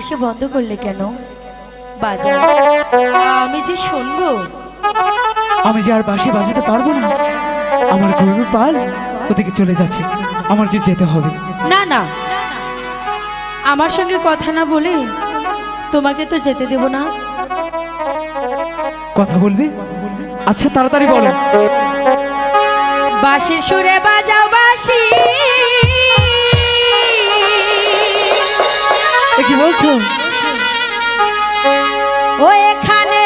বাসে বন্ধ করলে কেন? বাজা আমি যে শুনব? আমি যে আর বাঁশি বাজাতে পারব না আমার গরুর পাল ওদিকে চলে যাচ্ছে আমার যে যেতে হবে। না না। আমার সঙ্গে কথা না বলে তোমাকে তো যেতে দেব না। কথা বলবে? আচ্ছা তাড়াতাড়ি বলো। বাঁশির সুরে বাজাও বাঁশি। কি বলছো ও এখানে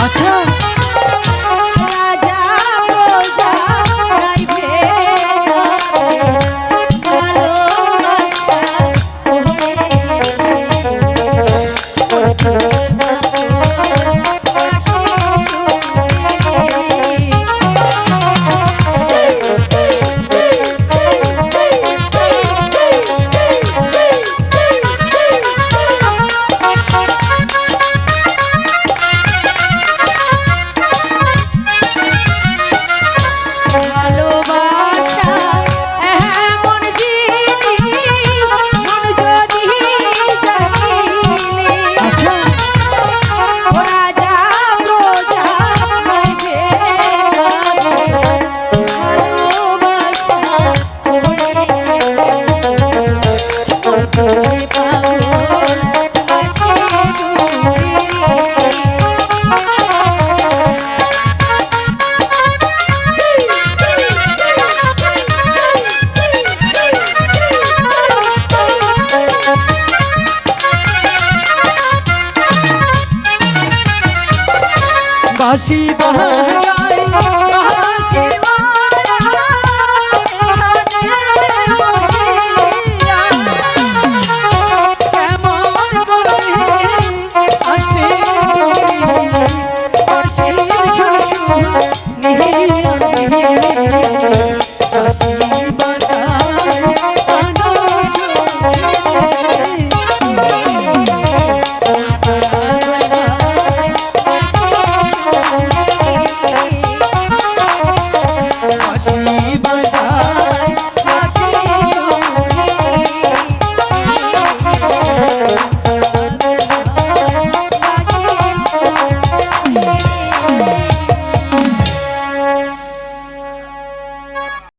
আচ্ছা। আসিবা হ্যাঁ।